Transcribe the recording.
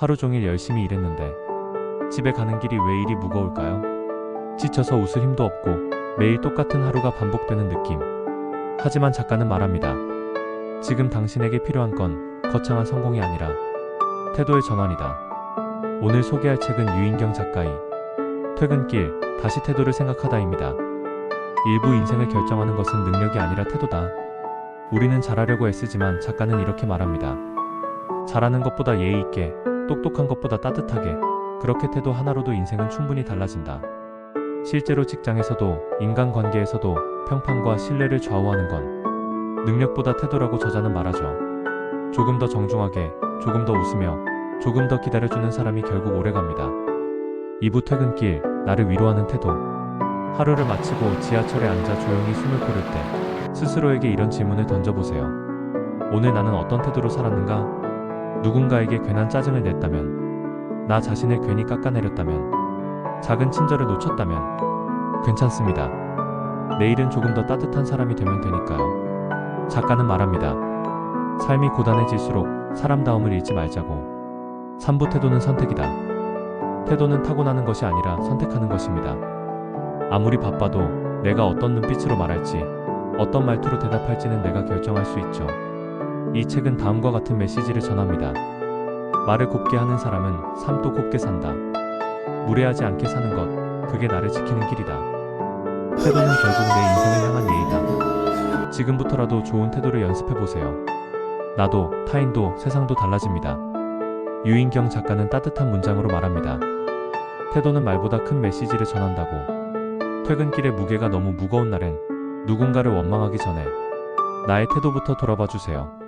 하루 종일 열심히 일했는데 집에 가는 길이 왜 이리 무거울까요? 지쳐서 웃을 힘도 없고 매일 똑같은 하루가 반복되는 느낌. 하지만 작가는 말합니다. 지금 당신에게 필요한 건 거창한 성공이 아니라 태도의 전환이다. 오늘 소개할 책은 유인경 작가의 퇴근길 다시 태도를 생각하다입니다. 일부 인생을 결정하는 것은 능력이 아니라 태도다. 우리는 잘하려고 애쓰지만 작가는 이렇게 말합니다. 잘하는 것보다 예의 있게, 똑똑한 것보다 따뜻하게, 그렇게 태도 하나로도 인생은 충분히 달라진다. 실제로 직장에서도, 인간관계에서도 평판과 신뢰를 좌우하는 건 능력보다 태도라고 저자는 말하죠. 조금 더 정중하게, 조금 더 웃으며, 조금 더 기다려주는 사람이 결국 오래갑니다. 2부 퇴근길, 나를 위로하는 태도. 하루를 마치고 지하철에 앉아 조용히 숨을 고를 때 스스로에게 이런 질문을 던져보세요. 오늘 나는 어떤 태도로 살았는가? 누군가에게 괜한 짜증을 냈다면, 나 자신을 괜히 깎아내렸다면, 작은 친절을 놓쳤다면, 괜찮습니다. 내일은 조금 더 따뜻한 사람이 되면 되니까요. 작가는 말합니다. 삶이 고단해질수록 사람다움을 잃지 말자고. 삼부 태도는 선택이다. 태도는 타고나는 것이 아니라 선택하는 것입니다. 아무리 바빠도 내가 어떤 눈빛으로 말할지, 어떤 말투로 대답할지는 내가 결정할 수 있죠. 이 책은 다음과 같은 메시지를 전합니다. 말을 곱게 하는 사람은 삶도 곱게 산다. 무례하지 않게 사는 것, 그게 나를 지키는 길이다. 태도는 결국 내 인생을 향한 예의다. 지금부터라도 좋은 태도를 연습해 보세요. 나도, 타인도, 세상도 달라집니다. 유인경 작가는 따뜻한 문장으로 말합니다. 태도는 말보다 큰 메시지를 전한다고. 퇴근길의 무게가 너무 무거운 날엔 누군가를 원망하기 전에 나의 태도부터 돌아봐 주세요.